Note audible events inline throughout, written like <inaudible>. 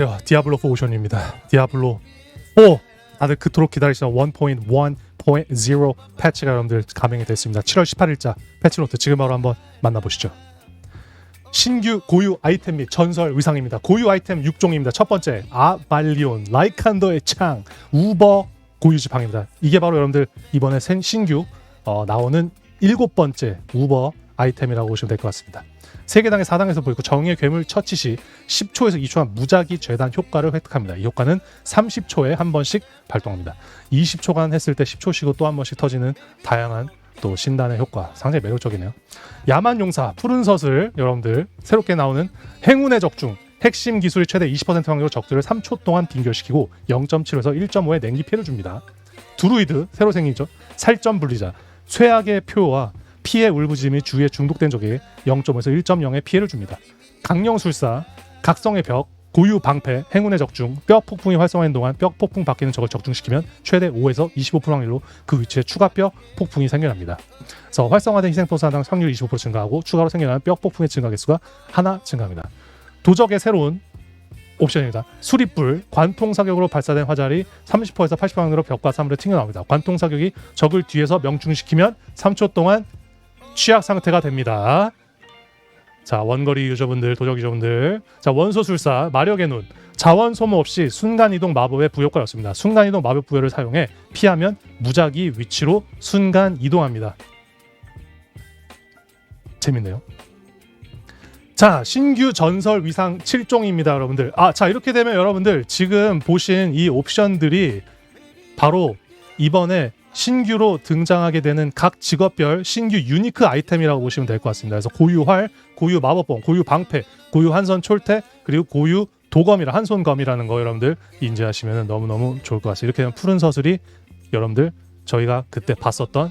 야, 디아블로 4 오션입니다. 디아블로 4 다들 그토록 기다리시던 1.1.0 패치가 여러분들 가맹이 됐습니다. 7월 18일자 패치 노트 지금 바로 한번 만나보시죠. 신규 고유 아이템 및 전설 의상입니다. 고유 아이템 6종입니다. 첫 번째 아발리온, 라이칸더의 창, 우버 고유 지팡입니다. 이게 바로 여러분들 이번에 생- 신규 어, 나오는 일곱 번째 우버 아이템이라고 보시면 될 것 같습니다. 세계당의 4당에서 보이고 정의 괴물 처치 시 10초에서 2초간 무작위 재단 효과를 획득합니다. 이 효과는 30초에 한 번씩 발동합니다. 20초간 했을 때 10초 쉬고 또 한 번씩 터지는 다양한 또 신단의 효과 상당히 매력적이네요. 야만 용사 푸른 서슬 여러분들 새롭게 나오는 행운의 적중 핵심 기술이 최대 20% 확률로 적들을 3초 동안 빙결시키고 0.7에서 1.5의 냉기 피해를 줍니다. 두루이드 새로 생기죠. 살점 분리자 쇠약의 표와 피해 울부짖음이 주위에 중독된 적에 0.5에서 1.0의 피해를 줍니다. 강령술사 각성의 벽 고유 방패, 행운의 적중, 뼈 폭풍이 활성화된 동안 뼈 폭풍 바뀌는 적을 적중시키면 최대 5에서 25% 확률로 그 위치에 추가 뼈 폭풍이 생겨납니다. 그래서 활성화된 희생포사당 확률 25% 증가하고 추가로 생겨나는 뼈 폭풍의 증가 개수가 하나 증가합니다. 도적의 새로운 옵션입니다. 수리불 관통 사격으로 발사된 화살이 30%에서 80% 확률로 벽과 사물에 튕겨나옵니다. 관통 사격이 적을 뒤에서 명중시키면 3초 동안 취약 상태가 됩니다. 자 원거리 유저분들 도적 유저분들 자 원소술사 마력의 눈 자원 소모 없이 순간 이동 마법의 부효과였습니다. 순간 이동 마법 부여를 사용해 피하면 무작위 위치로 순간 이동합니다. 재밌네요. 자 신규 전설 위상 7종입니다 여러분들 아 자 이렇게 되면 여러분들 지금 보신 이 옵션들이 바로 이번에 신규로 등장하게 되는 각 직업별 신규 유니크 아이템이라고 보시면 될 것 같습니다 그래서 고유 활, 고유 마법봉, 고유 방패, 고유 한선 촐대 그리고 고유 도검이라 한손검이라는 거 여러분들 인지하시면 너무너무 좋을 것 같습니다 이렇게 푸른 서슬이 여러분들 저희가 그때 봤었던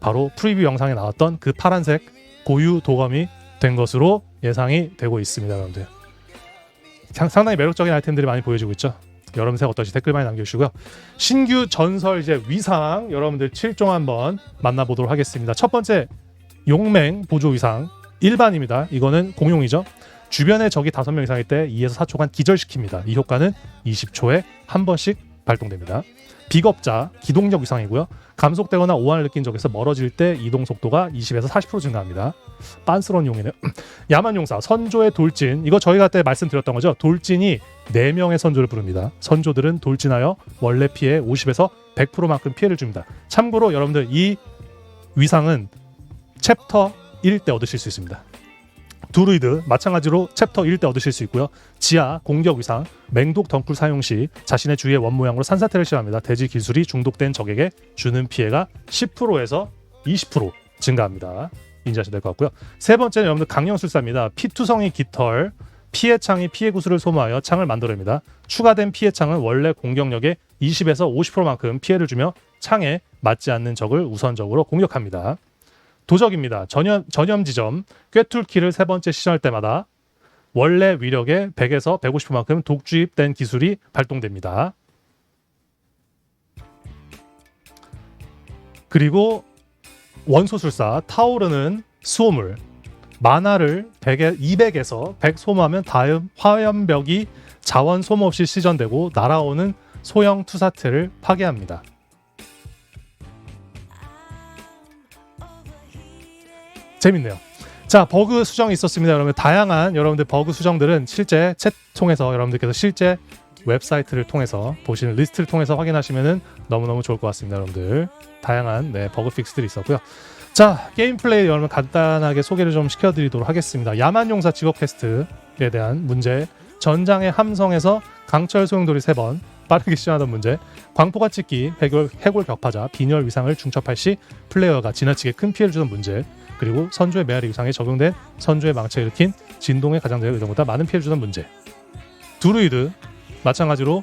바로 프리뷰 영상에 나왔던 그 파란색 고유 도검이 된 것으로 예상이 되고 있습니다, 여러분들. 상, 상당히 매력적인 아이템들이 많이 보여지고 있죠. 여러분들 어떠시 댓글 많이 남겨주시고요. 신규 전설 이제 위상 여러분들 7종 한번 만나보도록 하겠습니다. 첫 번째 용맹 보조 위상 일반입니다. 이거는 공용이죠. 주변에 적이 5명 이상일 때 2에서 4초간 기절시킵니다. 이 효과는 20초에 한 번씩 발동됩니다. 비겁자 기동력 위상이고요. 감속되거나 오한을 느낀 적에서 멀어질 때 이동 속도가 20에서 40% 증가합니다. 빤스러운 용이네요. 야만용사 선조의 돌진 이거 저희가 그때 말씀드렸던 거죠. 돌진이 4명의 선조를 부릅니다. 선조들은 돌진하여 원래 피해 50에서 100%만큼 피해를 줍니다. 참고로 여러분들 이 위상은 챕터 1 때 얻으실 수 있습니다. 두루이드 마찬가지로 챕터 1때 얻으실 수 있고요. 지하 공격 위상 맹독 덩쿨 사용 시 자신의 주위의 원 모양으로 산사태를 시도합니다. 대지 기술이 중독된 적에게 주는 피해가 10%에서 20% 증가합니다. 인지하셔야 될 것 같고요. 세 번째는 여러분들 강령술사입니다. 피투성이 깃털 피해 창이 피해 구슬을 소모하여 창을 만들어냅니다. 추가된 피해 창은 원래 공격력의 20에서 50%만큼 피해를 주며 창에 맞지 않는 적을 우선적으로 공격합니다. 도적입니다. 전염, 전염 지점 꿰뚫기를 세 번째 시전할 때마다 원래 위력의 100에서 150%만큼 독주입된 기술이 발동됩니다. 그리고 원소술사 타오르는 수호물 만화를 100에, 200에서 100 소모하면 다음 화염벽이 자원 소모 없이 시전되고 날아오는 소형 투사체를 파괴합니다. 재밌네요. 자 버그 수정이 있었습니다 여러분 다양한 여러분들 버그 수정들은 실제 챗 통해서 여러분들께서 실제 웹사이트를 통해서 보시는 리스트를 통해서 확인하시면 너무너무 좋을 것 같습니다 여러분들. 다양한 네, 버그 픽스들이 있었고요. 자 게임 플레이 여러분 간단하게 소개를 좀 시켜드리도록 하겠습니다. 야만용사 직업 퀘스트에 대한 문제 전장의 함성에서 강철 소용돌이 3번 빠르게 시전하던 문제 광포가 찍기 해골, 해골 벽파자 빈혈 위상을 중첩할 시 플레이어가 지나치게 큰 피해를 주는 문제 그리고 선조의 메아리 위상에 적용된 선조의 망치를 일으킨 진동의 가장자의 의정보다 많은 피해를 주는 문제. 두루이드 마찬가지로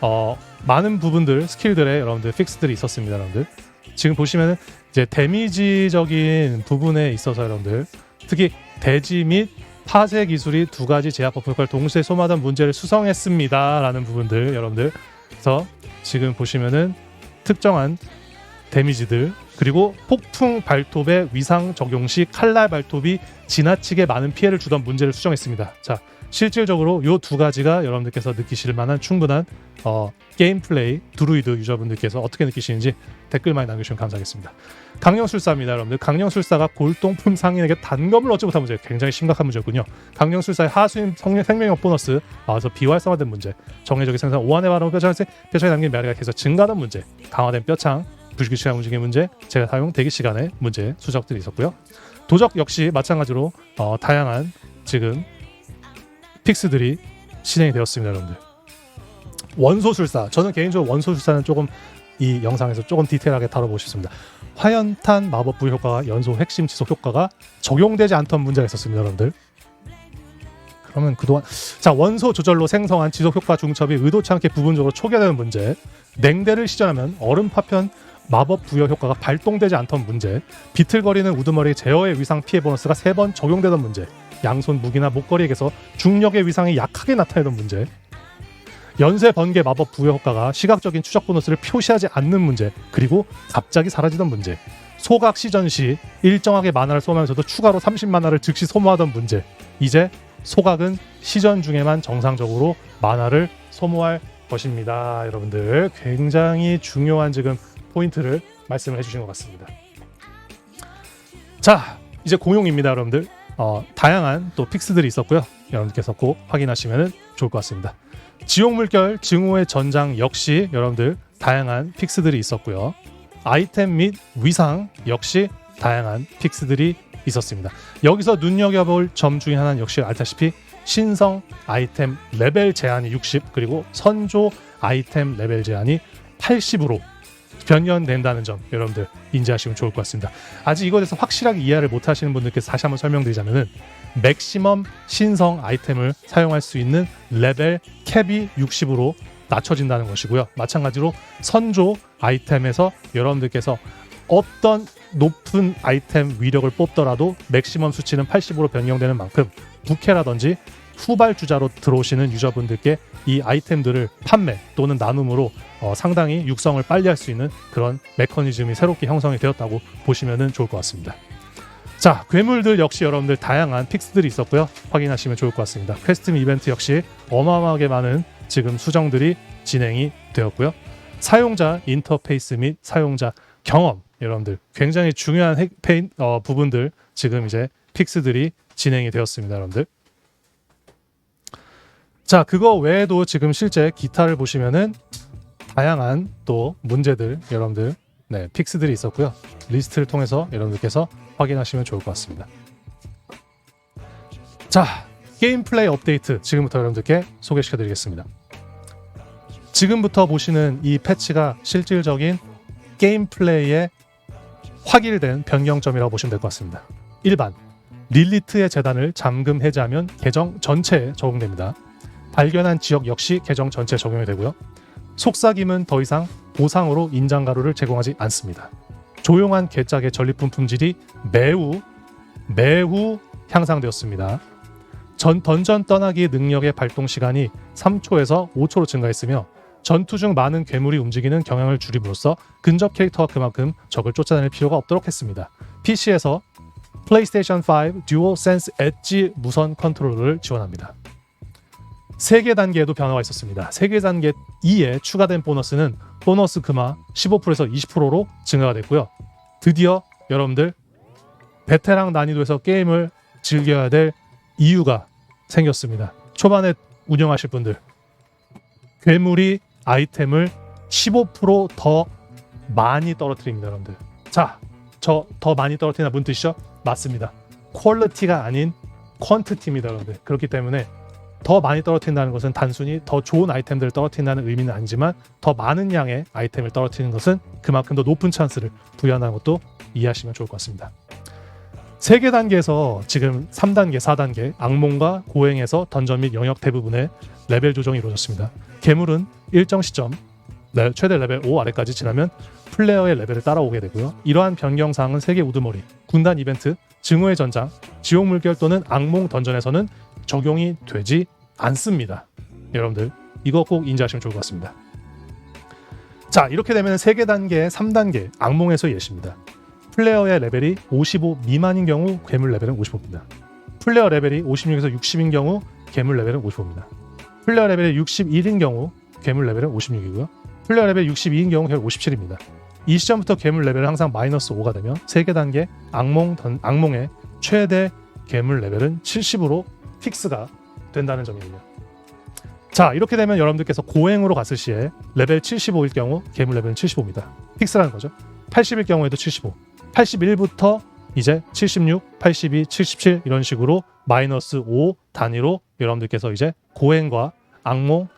어, 많은 부분들 스킬들의 여러분들 픽스들이 있었습니다 여러분들. 지금 보시면은 이제 데미지적인 부분에 있어서 여러분들 특히 대지 및 파쇄 기술이 두 가지 제약 버프 효과를 동시에 소모하던 문제를 수성했습니다라는 부분들 여러분들. 그래서 지금 보시면은 특정한 데미지들 그리고 폭풍 발톱의 위상 적용 시 칼날 발톱이 지나치게 많은 피해를 주던 문제를 수정했습니다. 자, 실질적으로 이 두 가지가 여러분들께서 느끼실 만한 충분한 어, 게임 플레이 드루이드 유저분들께서 어떻게 느끼시는지 댓글 많이 남겨주시면 감사하겠습니다. 강령술사입니다, 여러분들. 강령술사가 골동품 상인에게 단검을 얻지 못한 문제 굉장히 심각한 문제였군요. 강령술사의 하수인 성령- 생명력 보너스 나와서 비활성화된 문제, 정해적인 생산 오한의 바람 뼈창 뼈창에 담긴 계속 증가하는 문제, 강화된 뼈창 불규칙한 움직임의 문제, 제가 사용 대기 시간의 문제 수적들이 있었고요. 도적 역시 마찬가지로 어, 다양한 지금 픽스들이 진행이 되었습니다, 여러분들. 원소술사, 저는 개인적으로 원소술사는 조금 이 영상에서 조금 디테일하게 다뤄보고 싶습니다. 화연탄 마법 부여 효과가 연소 핵심 지속 효과가 적용되지 않던 문제가 있었습니다, 여러분들. 그러면 그동안 자 원소 조절로 생성한 지속 효과 중첩이 의도치 않게 부분적으로 초기화되는 문제, 냉대를 시전하면 얼음 파편 마법 부여 효과가 발동되지 않던 문제, 비틀거리는 우두머리 제어의 위상 피해 보너스가 세 번 적용되던 문제, 양손 무기나 목걸이에게서 중력의 위상이 약하게 나타내던 문제, 연쇄 번개 마법 부여 효과가 시각적인 추적 보너스를 표시하지 않는 문제, 그리고 갑자기 사라지던 문제, 소각 시전 시 일정하게 만화를 소모하면서도 추가로 30만화를 즉시 소모하던 문제, 이제 소각은 시전 중에만 정상적으로 만화를 소모할 것입니다. 여러분들 굉장히 중요한 지금 포인트를 말씀을 해주신 것 같습니다. 자 이제 공용입니다, 여러분들. 어, 다양한 또 픽스들이 있었고요. 여러분들께서 꼭 확인하시면 좋을 것 같습니다. 지옥 물결 증오의 전장 역시 여러분들 다양한 픽스들이 있었고요. 아이템 및 위상 역시 다양한 픽스들이 있었습니다. 여기서 눈여겨볼 점 중에 하나는 역시 알다시피 신성 아이템 레벨 제한이 60 그리고 선조 아이템 레벨 제한이 80으로 변경된다는 점 여러분들 인지하시면 좋을 것 같습니다. 아직 이것에 대해서 확실하게 이해를 못 하시는 분들께서 다시 한번 설명드리자면은 맥시멈 신성 아이템을 사용할 수 있는 레벨 캡이 60으로 낮춰진다는 것이고요. 마찬가지로 선조 아이템에서 여러분들께서 어떤 높은 아이템 위력을 뽑더라도 맥시멈 수치는 80으로 변경되는 만큼 부캐라든지 후발주자로 들어오시는 유저분들께 이 아이템들을 판매 또는 나눔으로 어, 상당히 육성을 빨리 할 수 있는 그런 메커니즘이 새롭게 형성이 되었다고 보시면 좋을 것 같습니다. 자, 괴물들 역시 여러분들 다양한 픽스들이 있었고요. 확인하시면 좋을 것 같습니다. 퀘스트 이벤트 역시 어마어마하게 많은 지금 수정들이 진행이 되었고요. 사용자 인터페이스 및 사용자 경험 여러분들 굉장히 중요한 핵, 페인, 어, 부분들 지금 이제 픽스들이 진행이 되었습니다, 여러분들. 자, 그거 외에도 지금 실제 기타를 보시면은 다양한 또 문제들 여러분들 네, 픽스들이 있었고요. 리스트를 통해서 여러분들께서 확인하시면 좋을 것 같습니다. 자, 게임 플레이 업데이트 지금부터 여러분들께 소개시켜 드리겠습니다. 지금부터 보시는 이 패치가 실질적인 게임 플레이의 확일된 변경점이라고 보시면 될 것 같습니다. 일반 릴리트의 재단을 잠금 해제하면 계정 전체에 적용됩니다. 발견한 지역 역시 계정 전체에 적용이 되고요. 속삭임은 더 이상 보상으로 인장 가루를 제공하지 않습니다. 조용한 개짝의 전리품 품질이 매우 매우 향상되었습니다. 전 던전 떠나기 능력의 발동 시간이 3초에서 5초로 증가했으며 전투 중 많은 괴물이 움직이는 경향을 줄임으로써 근접 캐릭터가 그만큼 적을 쫓아다닐 필요가 없도록 했습니다. PC에서 플레이스테이션 5 듀오 센스 엣지 무선 컨트롤러를 지원합니다. 세계 단계에도 변화가 있었습니다. 세계 단계 2에 추가된 보너스는 보너스 금화 15%에서 20%로 증가가 됐고요. 드디어 여러분들 베테랑 난이도에서 게임을 즐겨야 될 이유가 생겼습니다. 초반에 운영하실 분들 괴물이 아이템을 15%더 많이 떨어뜨립니다, 여러분들. 자, 저 더 많이 떨어뜨리나 무슨 뜻이죠? 맞습니다. 퀄리티가 아닌 퀀티티입니다, 여러분들. 그렇기 때문에 더 많이 떨어뜨린다는 것은 단순히 더 좋은 아이템들을 떨어뜨린다는 의미는 아니지만 더 많은 양의 아이템을 떨어뜨리는 것은 그만큼 더 높은 찬스를 부여한다는 것도 이해하시면 좋을 것 같습니다. 세계 단계에서 지금 3단계, 4단계 악몽과 고행에서 던전 및 영역 대부분의 레벨 조정이 이루어졌습니다. 괴물은 일정 시점 레- 최대 레벨 5 아래까지 지나면 플레이어의 레벨을 따라오게 되고요. 이러한 변경 사항은 세계 우두머리, 군단 이벤트, 증오의 전장, 지옥 물결 또는 악몽 던전에서는 적용이 되지 않습니다. 여러분들 이거 꼭 인지하시면 좋을 것 같습니다. 자 이렇게 되면 세 개 단계 3단계 악몽에서 예시입니다. 플레이어의 레벨이 55 미만인 경우 괴물 레벨은 55입니다. 플레이어 레벨이 56에서 60인 경우 괴물 레벨은 55입니다. 플레이어 레벨이 61인 경우 괴물 레벨은 56이고요. 플레이어 레벨 62인 경우 괴물 57입니다. 이 시점부터 괴물 레벨은 항상 마이너스 5가 되면 세개 단계 악몽 던, 악몽의 최대 괴물 레벨은 70으로 픽스가 된다는 점이군요. 자 이렇게 되면 여러분들께서 고행으로 갔을 시에 레벨 75일 경우 괴물 레벨은 75입니다. 픽스라는 거죠. 80일 경우에도 75, 81부터 이제 76, 82, 77 이런 식으로 마이너스 5 단위로 여러분들께서 이제 고행과 악몽,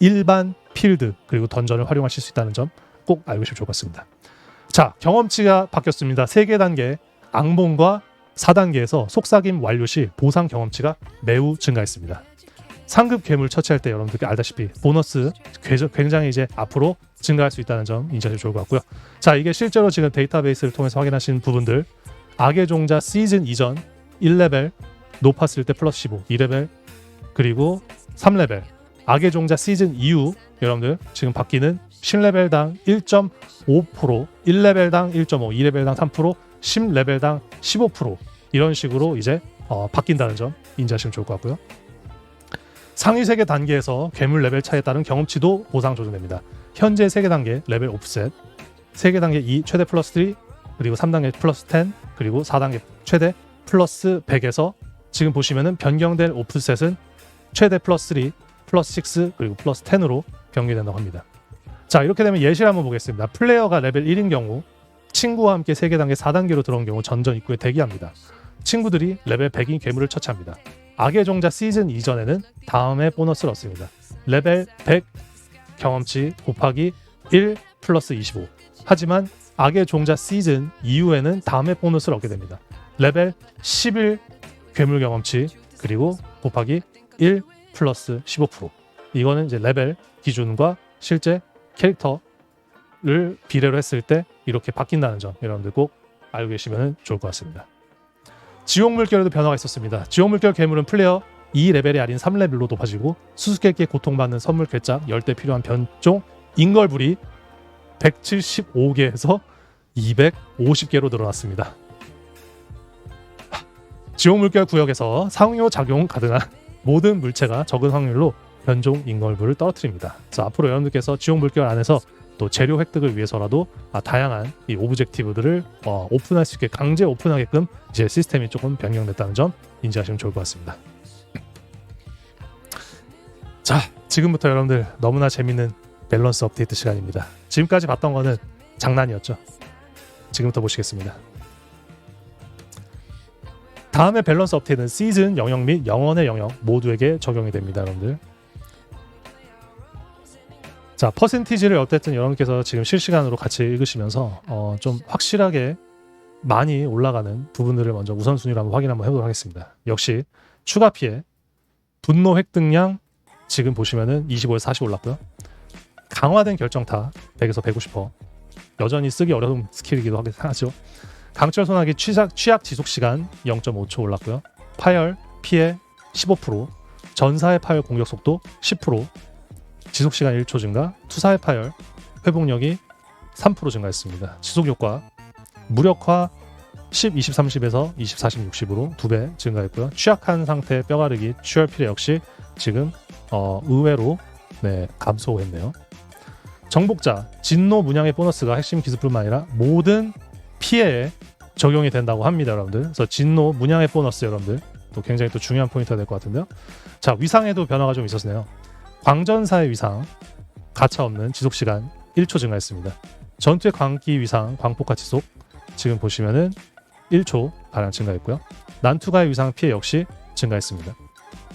일반 필드 그리고 던전을 활용하실 수 있다는 점 꼭 알고 계시면 같습니다. 자 경험치가 바뀌었습니다. 세 개 단계 악몽과 4단계에서 속삭임 완료 시 보상 경험치가 매우 증가했습니다. 상급 괴물 처치할 때 여러분들께 알다시피 보너스 괴- 굉장히 이제 앞으로 증가할 수 있다는 점 인지하시면 좋을 것 같고요. 자 이게 실제로 지금 데이터베이스를 통해서 확인하신 부분들 악의 종자 시즌 이전 1레벨 높았을 때 플러스 15 2레벨 그리고 3레벨 악의 종자 시즌 이후 여러분들 지금 바뀌는 10레벨당 1.5% 1레벨당 1.5 2레벨당 3% 10레벨당 15% 이런 식으로 이제 어, 바뀐다는 점 인지하시면 좋을 것 같고요. 상위 세개 단계에서 괴물 레벨 차에 따른 경험치도 보상 조정됩니다. 현재 세개 단계 레벨 오프셋, 세개 단계 2 최대 플러스 3 그리고 3단계 플러스 10 그리고 4단계 최대 플러스 100에서 지금 보시면은 변경된 오프셋은 최대 플러스 3 플러스 6 그리고 플러스 10으로 변경된다고 합니다. 자 이렇게 되면 예시를 한번 보겠습니다. 플레이어가 레벨 1인 경우 친구와 함께 세개 단계 4단계로 들어온 경우 전전 입구에 대기합니다. 친구들이 레벨 100인 괴물을 처치합니다. 악의 종자 시즌 이전에는 다음에 보너스를 얻습니다. 레벨 100 경험치 곱하기 1 플러스 25. 하지만 악의 종자 시즌 이후에는 다음에 보너스를 얻게 됩니다. 레벨 11 괴물 경험치 그리고 곱하기 1 플러스 15%. 이거는 이제 레벨 기준과 실제 캐릭터 를 비례로 했을 때 이렇게 바뀐다는 점 여러분들 꼭 알고 계시면 좋을 것 같습니다. 지옥 물결에도 변화가 있었습니다. 지옥 물결 괴물은 플레이어 2레벨이 아닌 3레벨로 높아지고 수수께끼에 고통받는 선물 괴짝 열대 필요한 변종 인걸불이 175개에서 250개로 늘어났습니다. 지옥 물결 구역에서 상호 작용 가능한 모든 물체가 적은 확률로 변종 인걸불을 떨어뜨립니다. 그래서 앞으로 여러분들께서 지옥 물결 안에서 또 재료 획득을 위해서라도 아, 다양한 이 오브젝티브들을 어, 오픈할 수 있게 강제 오픈하게끔 이제 시스템이 조금 변경됐다는 점 인지하시면 좋을 것 같습니다. 자, 지금부터 여러분들 너무나 재밌는 밸런스 업데이트 시간입니다. 지금까지 봤던 거는 장난이었죠. 지금부터 보시겠습니다. 다음에 밸런스 업데이트는 시즌 영역 및 영원의 영역 모두에게 적용이 됩니다, 여러분들. 자, 퍼센티지를 어쨌든 여러분께서 지금 실시간으로 같이 읽으시면서 어, 좀 확실하게 많이 올라가는 부분들을 먼저 우선순위로 한번 확인 한번 해보도록 하겠습니다. 역시 추가 피해, 분노 획득량 지금 보시면은 25에서 40 올랐고요. 강화된 결정타 100에서 150%. 여전히 쓰기 어려운 스킬이기도 하죠. 강철 소나기 취약, 취약 지속 시간 0.5초 올랐고요. 파열 피해 15%, 전사의 파열 공격 속도 10%, 지속 시간 1초 증가, 투사의 파열 회복력이 3% 증가했습니다. 지속 효과 무력화 10, 20, 30에서 20, 40, 60으로 두 배 증가했고요. 취약한 상태 뼈가르기 취열 피해 역시 지금 어, 의외로 네, 감소했네요. 정복자 진노 문양의 보너스가 핵심 기술뿐만 아니라 모든 피해에 적용이 된다고 합니다, 여러분들. 그래서 진노 문양의 보너스 여러분들 또 굉장히 또 중요한 포인트가 될 것 같은데요. 자 위상에도 변화가 좀 있었네요. 광전사의 위상 가차 없는 지속 시간 1초 증가했습니다. 전투의 광기 위상 광폭화 지속 지금 보시면은 1초 가량 증가했고요. 난투가의 위상 피해 역시 증가했습니다.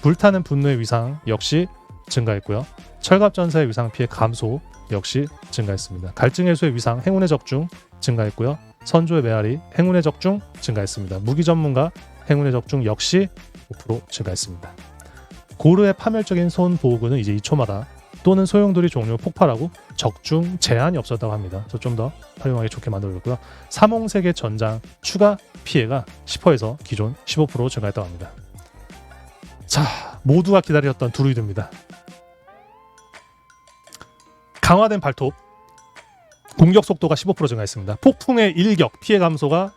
불타는 분노의 위상 역시 증가했고요. 철갑전사의 위상 피해 감소 역시 증가했습니다. 갈증 해소의 위상 행운의 적중 증가했고요. 선조의 메아리 행운의 적중 증가했습니다. 무기 전문가 행운의 적중 역시 5% 증가했습니다. 고르의 파멸적인 손 보호구는 이제 2초마다 또는 소용돌이 종류 폭발하고 적중 제한이 없었다고 합니다. 그래서 좀 더 활용하기 좋게 만들어졌고요. 삼홍색의 전장 추가 피해가 10%에서 기존 15% 증가했다고 합니다. 자, 모두가 기다렸던 드루이드입니다. 강화된 발톱 공격 속도가 15% 증가했습니다. 폭풍의 일격 피해 감소가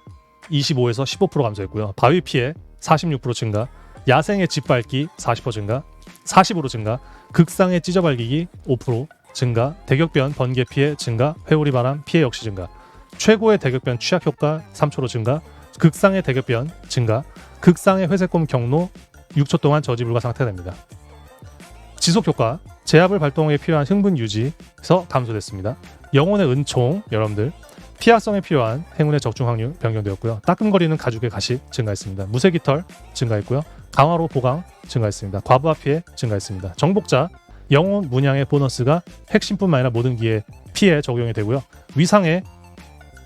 25에서 15% 감소했고요. 바위 피해 46% 증가, 야생의 짓밟기 40% 증가, 40으로 증가, 극상의 찢어발기기 5% 증가, 대격변 번개 피해 증가, 회오리 바람 피해 역시 증가, 최고의 대격변 취약 효과 3초로 증가, 극상의 대격변 증가, 극상의 회색곰 경로 6초 동안 저지 불가 상태됩니다. 지속 효과 제압을 발동하기 필요한 흥분 유지에서 감소됐습니다. 영혼의 은총 여러분들 피하성에 필요한 행운의 적중 확률 변경되었고요. 따끔거리는 가죽의 가시 증가했습니다. 무쇠 깃털 증가했고요. 강화로 보강 증가했습니다. 과부하 피해 증가했습니다. 정복자 영혼 문양의 보너스가 핵심뿐만 아니라 모든 기에 피해 적용이 되고요. 위상의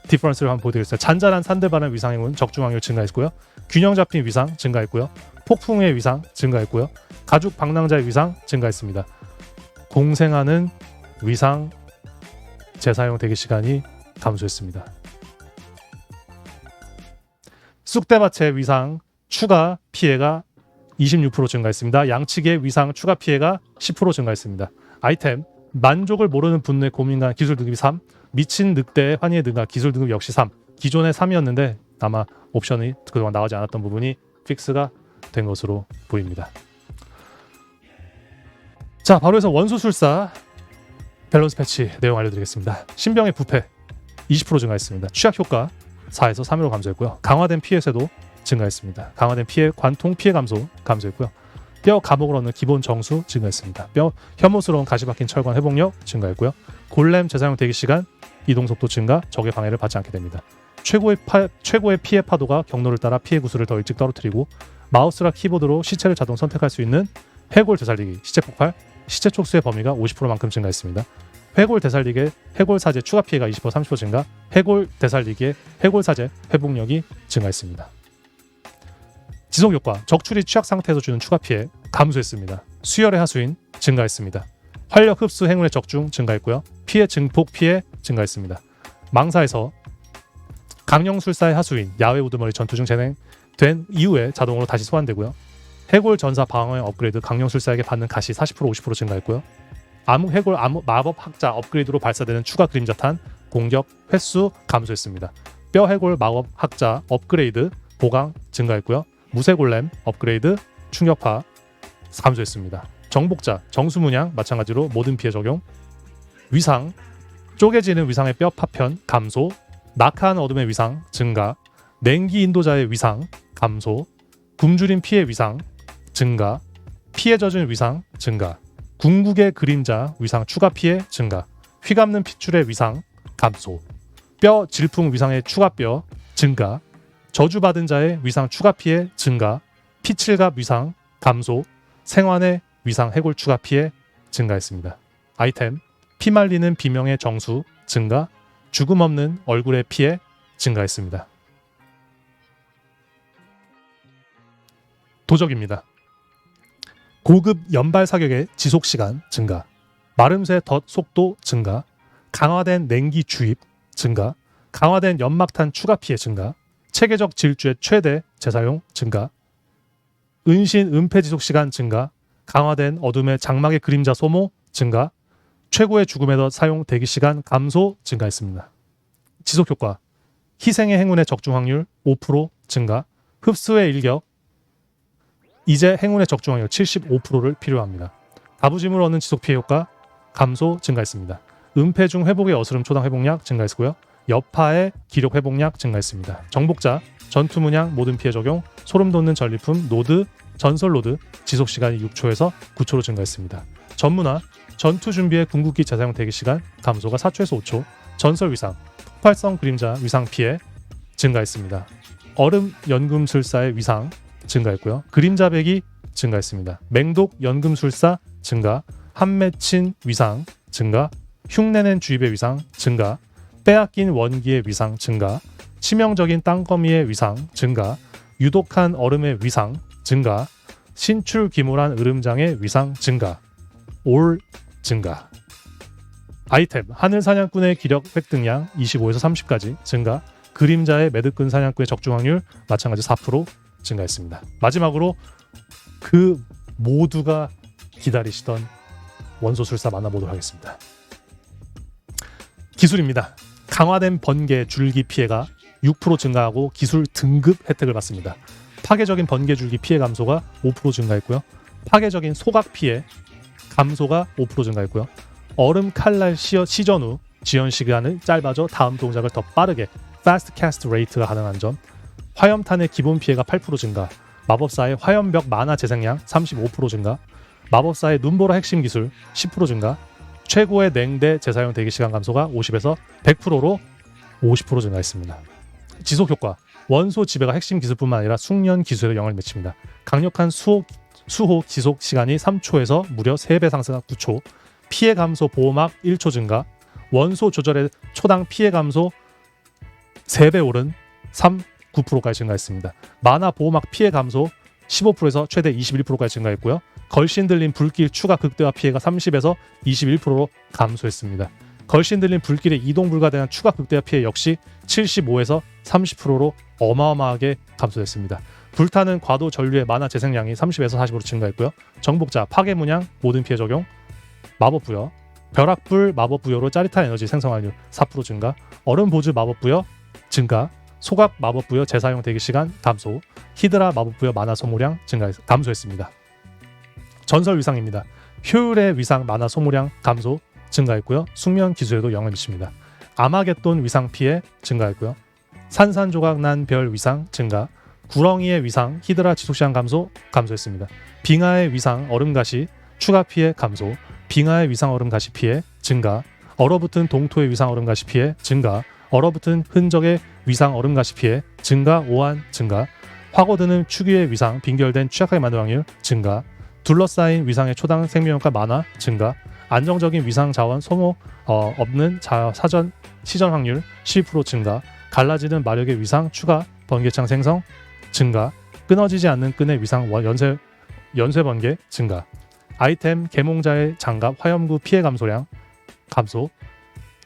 디퍼런스를 한번 보여드리겠습니다. 잔잔한 산들바람 위상 행운 적중 확률 증가했고요. 균형 잡힌 위상 증가했고요. 폭풍의 위상 증가했고요. 가죽 방랑자의 위상 증가했습니다. 공생하는 위상 재사용 대기 시간이 감소했습니다. 쑥대밭의 위상 추가 피해가 26% 증가했습니다. 양측의 위상 추가 피해가 10% 증가했습니다. 아이템 만족을 모르는 분노의 고민과 기술 등급이 3 미친 늑대의 환희의 능가 기술 등급 역시 3 기존에 3이었는데 아마 옵션이 그동안 나오지 않았던 부분이 픽스가 된 것으로 보입니다. 자 바로 해서 원소술사 밸런스 패치 내용 알려드리겠습니다. 신병의 부패 20% 증가했습니다. 취약 효과 4에서 3으로 감소했고요. 강화된 피해세도 증가했습니다. 강화된 피해 관통 피해 감소 감소했고요. 뼈 감옥을 얻는 기본 정수 증가했습니다. 뼈 혐오스러운 가시 박힌 철관 회복력 증가했고요. 골렘 재사용 대기 시간 이동 속도 증가 적의 방해를 받지 않게 됩니다. 최고의 파, 최고의 피해 파도가 경로를 따라 피해 구슬을 더 일찍 떨어뜨리고 마우스라 키보드로 시체를 자동 선택할 수 있는 해골 되살리기 시체 폭발 시체 촉수의 범위가 50%만큼 증가했습니다. 해골 되살리기의 해골 사제 추가 피해가 20% 30% 증가, 해골 되살리기의 해골 사제 회복력이 증가했습니다. 지속 효과 적출이 취약 상태에서 주는 추가 피해 감소했습니다. 수혈의 하수인 증가했습니다. 활력 흡수 행운의 적중 증가했고요. 피해 증폭 피해 증가했습니다. 망사에서 강령술사의 하수인 야외 우두머리 전투 중 진행된 이후에 자동으로 다시 소환되고요. 해골 전사 방어의 업그레이드 강령술사에게 받는 가시 40% 50% 증가했고요. 암흑 해골 암흑 마법 학자 업그레이드로 발사되는 추가 그림자탄 공격 횟수 감소했습니다. 뼈 해골 마법 학자 업그레이드 보강 증가했고요. 무쇠골렘 업그레이드 충격파 감소했습니다. 정복자 정수문양 마찬가지로 모든 피해 적용. 위상 쪼개지는 위상의 뼈 파편 감소. 낙하한 어둠의 위상 증가. 냉기 인도자의 위상 감소. 굶주린 피해 위상 증가. 피해 젖은 위상 증가. 궁극의 그림자 위상 추가 피해 증가. 휘감는 핏줄의 위상 감소. 뼈 질풍 위상의 추가 뼈 증가 저주받은 자의 위상 추가 피해 증가 피칠갑 위상 감소 생환의 위상 해골 추가 피해 증가했습니다. 아이템 피 말리는 비명의 정수 증가 죽음 없는 얼굴의 피해 증가했습니다. 도적입니다. 고급 연발 사격의 지속 시간 증가, 마름새 덧 속도 증가, 강화된 냉기 주입 증가, 강화된 연막탄 추가 피해 증가, 체계적 질주의 최대 재사용 증가, 은신 은폐 지속 시간 증가, 강화된 어둠의 장막의 그림자 소모 증가, 최고의 죽음의 덧 사용 대기 시간 감소 증가했습니다. 지속 효과, 희생의 행운의 적중 확률 5% 증가, 흡수의 일격, 이제 행운의 적중 확률 75%를 필요합니다. 다부짐을 얻는 지속 피해 효과 감소 증가했습니다. 은폐 중 회복의 어스름 초당 회복량 증가했고요. 여파의 기력 회복량 증가했습니다. 정복자 전투 문양 모든 피해 적용 소름 돋는 전리품 노드 전설 노드 지속 시간이 6초에서 9초로 증가했습니다. 전문화 전투 준비의 궁극기 재사용 대기 시간 감소가 4초에서 5초 전설 위상 폭발성 그림자 위상 피해 증가했습니다. 얼음 연금술사의 위상 증가했고요. 그림자 백이 증가했습니다. 맹독 연금술사 증가, 한맺힌 위상 증가, 흉내낸 주입의 위상 증가, 빼앗긴 원기의 위상 증가, 치명적인 땅거미의 위상 증가, 유독한 얼음의 위상 증가, 신출기몰한 으름장의 위상 증가, 올 증가. 아이템 하늘 사냥꾼의 기력 획득량 25에서 30까지 증가, 그림자의 매듭근 사냥꾼의 적중 확률 마찬가지 4% 증가했습니다. 마지막으로 그 모두가 기다리시던 원소술사 만나보도록 하겠습니다. 기술입니다. 강화된 번개 줄기 피해가 6% 증가하고 기술 등급 혜택을 받습니다. 파괴적인 번개 줄기 피해 감소가 5% 증가했고요. 파괴적인 소각 피해 감소가 5% 증가했고요. 얼음 칼날 시어 시전 후 지연 시간을 짧아져 다음 동작을 더 빠르게 fast cast rate가 가능한 점. 화염탄의 기본 피해가 8% 증가. 마법사의 화염벽 만화 재생량 35% 증가. 마법사의 눈보라 핵심 기술 10% 증가. 최고의 냉대 재사용 대기 시간 감소가 50에서 100%로 50% 증가했습니다. 지속 효과. 원소 지배가 핵심 기술뿐만 아니라 숙련 기술에 영향을 미칩니다. 강력한 수호, 수호 지속 시간이 3초에서 무려 3배 상승한 9초. 피해 감소 보호막 1초 증가. 원소 조절의 초당 피해 감소 3배 오른 3, 9%까지 증가했습니다. 만화 보호막 피해 감소 15%에서 최대 21%까지 증가했고요. 걸신 들린 불길 추가 극대화 피해가 30에서 21%로 감소했습니다. 걸신 들린 불길의 이동 불가대한 추가 극대화 피해 역시 75에서 30%로 어마어마하게 감소했습니다. 불타는 과도 전류의 만화 재생량이 30에서 40으로 증가했고요. 정복자 파괴 문양 모든 피해 적용 마법 부여 벼락불 마법 부여로 짜릿한 에너지 생성 확률 4% 증가 얼음 보즈 마법 부여 증가 소각 마법 부여 재사용 대기 시간 감소 히드라 마법 부여 만화 소모량 증가 감소했습니다. 전설 위상입니다. 효율의 위상 만화 소모량 감소 증가했고요. 숙면 기술에도 영향을 미칩니다. 아마겟돈 위상 피해 증가했고요. 산산조각 난 별 위상 증가, 구렁이의 위상 히드라 지속시간 감소 감소했습니다. 빙하의 위상 얼음 가시 추가 피해 감소, 빙하의 위상 얼음 가시 피해 증가, 얼어붙은 동토의 위상 얼음 가시 피해 증가, 얼어붙은 흔적의 위상 얼음 가시 피해 증가 오한 증가, 화고드는 축유의 위상 빙결된 취약하게 만들 확률 증가, 둘러싸인 위상의 초당 생명효과 만화 증가, 안정적인 위상 자원 소모 어, 없는 자, 사전 시전 확률 12% 증가, 갈라지는 마력의 위상 추가 번개창 생성 증가, 끊어지지 않는 끈의 위상 원- 연쇄 연쇄 번개 증가, 아이템 개몽자의 장갑 화염구 피해 감소량 감소,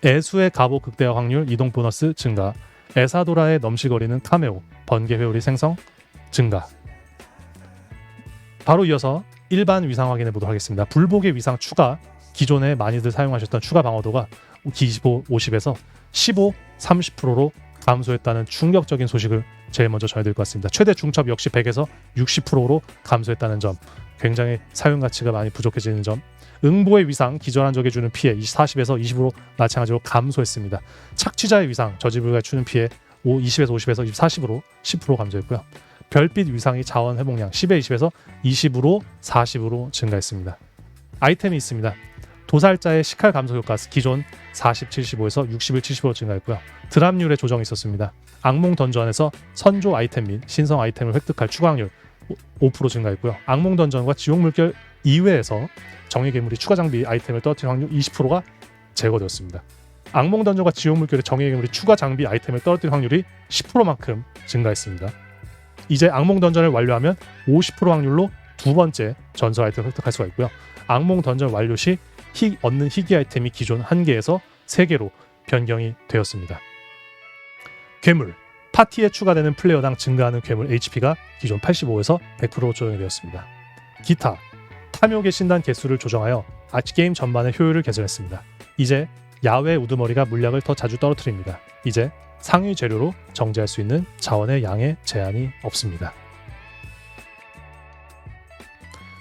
애수의 갑오 극대화 확률 이동 보너스 증가, 에사도라의 넘실거리는 카메오 번개 회오리 생성 증가. 바로 이어서 일반 위상 확인해 보도록 하겠습니다. 불복의 위상 추가 기존에 많이들 사용하셨던 추가 방어도가 25, 50에서 15, 30%로 감소했다는 충격적인 소식을 제일 먼저 전해드릴 것 같습니다. 최대 중첩 역시 100에서 60%로 감소했다는 점, 굉장히 사용 가치가 많이 부족해지는 점. 응보의 위상 기존한 적에 주는 피해 40에서 20으로 마찬가지로 감소했습니다. 착취자의 위상 저지불가에 주는 피해 20에서 50에서 40으로 10% 감소했고요. 별빛 위상이 자원 회복량 10에 20에서 20으로 40으로 증가했습니다. 아이템이 있습니다. 도살자의 식칼 감소 효과 기존 40, 75에서 61, 70으로 증가했고요. 드랍률의 조정이 있었습니다. 악몽 던전 에서 선조 아이템 및 신성 아이템을 획득할 추가 확률 5% 증가했고요. 악몽 던전과 지옥 물결 이외에서 정의 괴물이 추가 장비 아이템을 떨어뜨릴 확률 20%가 제거되었습니다. 악몽 던전과 지옥 물결의 정의 괴물이 추가 장비 아이템을 떨어뜨릴 확률이 10%만큼 증가했습니다. 이제 악몽 던전을 완료하면 50% 확률로 두 번째 전설 아이템을 획득할 수가 있고요. 악몽 던전 완료 시 희, 얻는 희귀 아이템이 기존 1개에서 3개로 변경이 되었습니다. 괴물 파티에 추가되는 플레이어당 증가하는 괴물 HP가 기존 85에서 100%로 조정이 되었습니다. 기타 탐욕의 신단 개수를 조정하여 아치 게임 전반의 효율을 개선했습니다. 이제 야외 우두머리가 물약을 더 자주 떨어뜨립니다. 이제 상위 재료로 정제할 수 있는 자원의 양에 제한이 없습니다.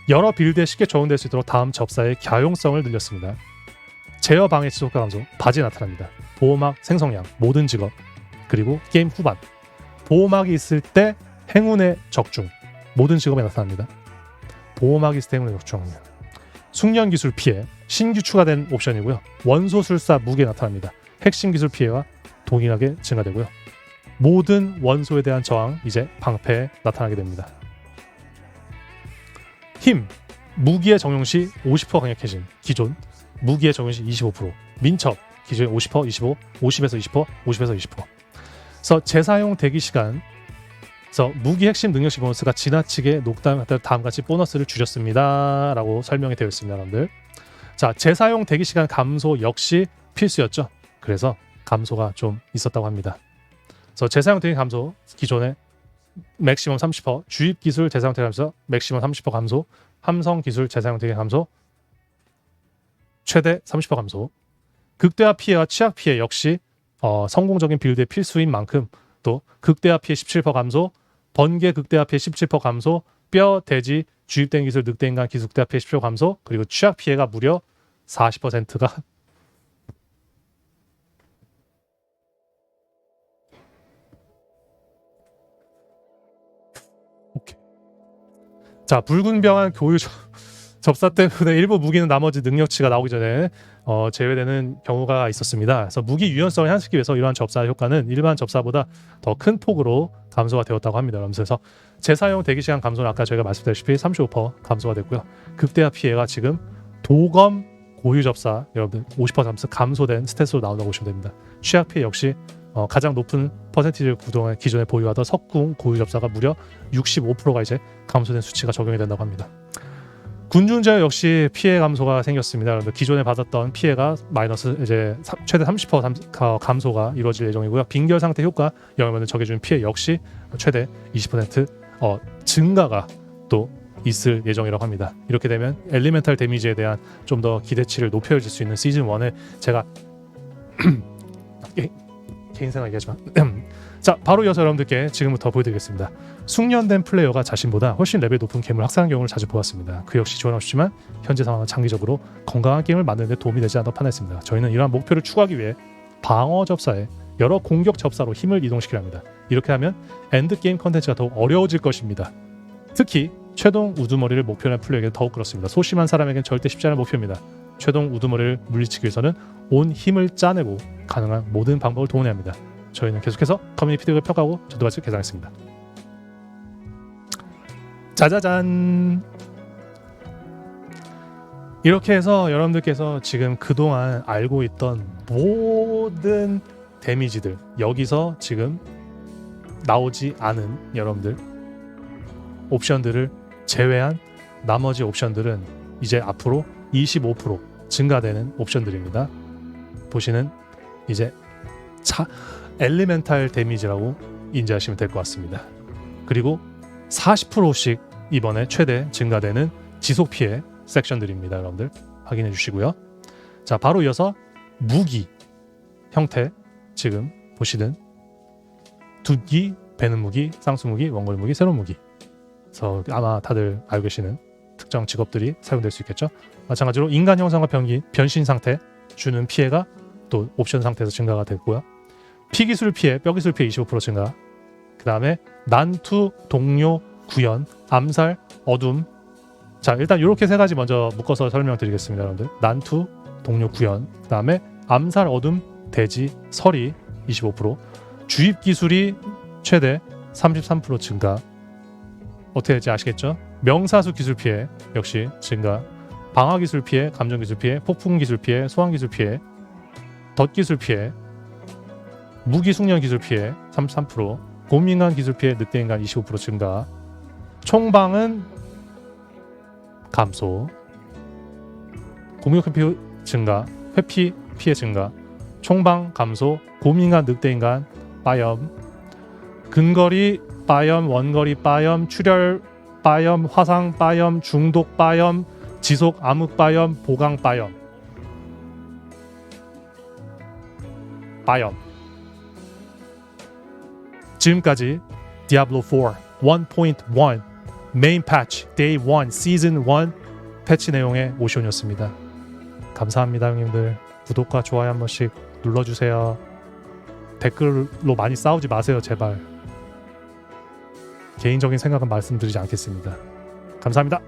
여러 빌드에 쉽게 적용될 수 있도록 다음 접사의 갸용성을 늘렸습니다. 제어 방해 지속과 감소, 바지 나타납니다. 보호막 생성량, 모든 직업, 그리고 게임 후반. 보호막이 있을 때 행운의 적중, 모든 직업에 나타납니다. 보호막이 있을 때 행운의 적중. 숙련 기술 피해, 신규 추가된 옵션이고요. 원소술사 무게 나타납니다. 핵심 기술 피해가 동일하게 증가되고요. 모든 원소에 대한 저항 이제 방패에 나타나게 됩니다. 힘 무기의 적용 시 50% 강력해짐 기존 무기의 적용 시 25% 민첩 기존 50% 25 50에서 20% 50에서 20% 그래서 재사용 대기 시간 그래서 무기 핵심 능력치 보너스가 지나치게 높다면 다음 같이 보너스를 주셨습니다라고 설명이 되어 있습니다 여러분들 자 재사용 대기 시간 감소 역시 필수였죠. 그래서 감소가 좀 있었다고 합니다. 그래서 재사용 대기 감소 기존에 맥시멈 30% 주입 기술 재사용 대기 감소 맥시멈 30% 감소 함성 기술 재사용 대기 감소 최대 30% 감소. 극대화 피해와 취약 피해 역시 어, 성공적인 빌드의 필수인 만큼 또 극대화 피해 17% 감소, 번개 극대화 피해 17% 감소, 뼈, 돼지, 주입된 기술 늑대 인간 기술 극대화 피해 10% 감소, 그리고 취약 피해가 무려 40%가 오케이. 자, 붉은 병한 교유 접- 접사 때문에 일부 무기는 나머지 능력치가 나오기 전에 어, 제외되는 경우가 있었습니다. 그래서 무기 유연성을 향상시키기 위해서 이러한 접사 효과는 일반 접사보다 더 큰 폭으로 감소가 되었다고 합니다. 그래서 재사용 대기 시간 감소는 아까 저희가 말씀드렸다시피 35% 감소가 됐고요. 극대화 피해가 지금 도검 고유 접사 여러분 50% 감소된 스탯으로 나온다고 보시면 됩니다. 취약 피해 역시 어, 가장 높은 퍼센티지를 그동안 기존에 보유하던 석궁 고유 접사가 무려 65%가 이제 감소된 수치가 적용이 된다고 합니다. 군중제 역시 피해 감소가 생겼습니다. 그런데 기존에 받았던 피해가 마이너스 이제 사- 최대 30% 감- 가- 감소가 이루어질 예정이고요. 빙결 상태 효과 영향을 적해주는 피해 역시 최대 20% 어, 증가가 또 있을 예정이라고 합니다. 이렇게 되면 엘리멘탈 데미지에 대한 좀 더 기대치를 높여줄 수 있는 시즌 1에 제가 <clears throat> 개- 개인 생각 얘기하지만 <clears throat> 자 바로 이어서 여러분들께 지금부터 보여드리겠습니다. 숙련된 플레이어가 자신보다 훨씬 레벨 높은 게임을 학살하는 경우를 자주 보았습니다. 그 역시 지원하고 싶지만 현재 상황은 장기적으로 건강한 게임을 만드는 데 도움이 되지 않아 판단했습니다. 저희는 이러한 목표를 추구하기 위해 방어 접사에 여러 공격 접사로 힘을 이동시키려 합니다. 이렇게 하면 엔드 게임 컨텐츠가 더욱 어려워질 것입니다. 특히 최동 우두머리를 목표로 한 플레이에게 더욱 그렇습니다. 소심한 사람에겐 절대 쉽지 않은 목표입니다. 최동 우두머리를 물리치기 위해서는 온 힘을 짜내고 가능한 모든 방법을 동원해야 합니다. 저희는 계속해서 커뮤니티 피드백을 평가하고 저도 같이 개선했습니다. 짜자잔 이렇게 해서 여러분들께서 지금 그동안 알고 있던 모든 데미지들 여기서 지금 나오지 않은 여러분들 옵션들을 제외한 나머지 옵션들은 이제 앞으로 25% 증가되는 옵션들입니다. 보시는 이제 차 엘리멘탈 데미지라고 인지하시면 될 것 같습니다. 그리고 40%씩 이번에 최대 증가되는 지속 피해 섹션들입니다. 여러분들 확인해 주시고요. 자, 바로 이어서 무기 형태 지금 보시는 두기, 배는 무기, 쌍수 무기, 원거리 무기, 새로운 무기. 그래서 아마 다들 알고 계시는 특정 직업들이 사용될 수 있겠죠. 마찬가지로 인간 형상과 변기, 변신 상태 주는 피해가 또 옵션 상태에서 증가가 됐고요. 피기술 피해, 뼈기술 피해 25% 증가. 그 다음에 난투, 동료, 구현, 암살, 어둠. 자 일단 이렇게 세 가지 먼저 묶어서 설명드리겠습니다, 여러분들. 난투, 동료, 구현. 그 다음에 암살, 어둠, 대지, 설이 25%. 주입 기술이 최대 33% 증가. 어떻게 될지 아시겠죠? 명사수 기술 피해 역시 증가. 방화 기술 피해, 감정 기술 피해, 폭풍 기술 피해, 소환 기술 피해, 덧 기술 피해, 무기 숙련 기술 피해 33%, 곰인간 기술 피해, 늑대 인간 25% 증가. 총방은 감소. 공격 회피 증가, 회피 피해 증가. 총방 감소, 곰인간, 늑대 인간 빠염. 근거리 빠염, 원거리 빠염, 출혈 빠염, 화상 빠염, 중독 빠염, 지속 암흑 빠염, 보강 빠염. 빠염. 지금까지 디아블로 4 1.1 메인 패치 데이 1 시즌 1 패치 내용의 오션이었습니다. 감사합니다, 형님들. 구독과 좋아요 한 번씩 눌러주세요. 댓글로 많이 싸우지 마세요, 제발. 개인적인 생각은 말씀드리지 않겠습니다. 감사합니다.